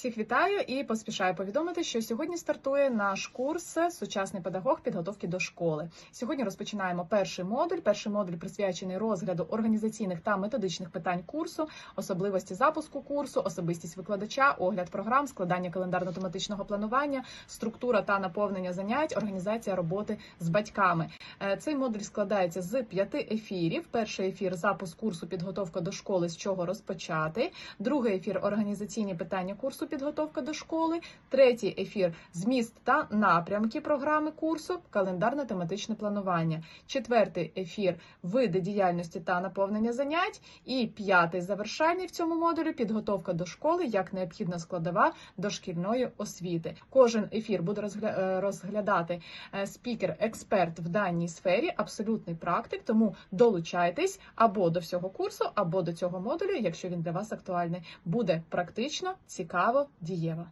Всіх вітаю і поспішаю повідомити, що сьогодні стартує наш курс Сучасний педагог підготовки до школи. Сьогодні розпочинаємо перший модуль. Перший модуль присвячений розгляду організаційних та методичних питань курсу, особливості запуску курсу, особистість викладача, огляд програм, складання календарно-тематичного планування, структура та наповнення занять, організація роботи з батьками. Е, Цей модуль складається з п'яти ефірів. Перший ефір запуск курсу підготовка до школи, з чого розпочати. Другий ефір організаційні питання курсу підготовка до школи. Третій ефір зміст та напрямки програми курсу, календарно-тематичне планування. Четвертий ефір види діяльності та наповнення занять. І п'ятий завершальний в цьому модулі підготовка до школи як необхідна складова дошкільної освіти. Кожен ефір буде е, розглядати е, спікер-експерт в даній сфері, абсолютний практик. Тому долучайтесь або до всього курсу, або до цього модулю, якщо він для вас актуальний. Буде практично, цікаво, дієво.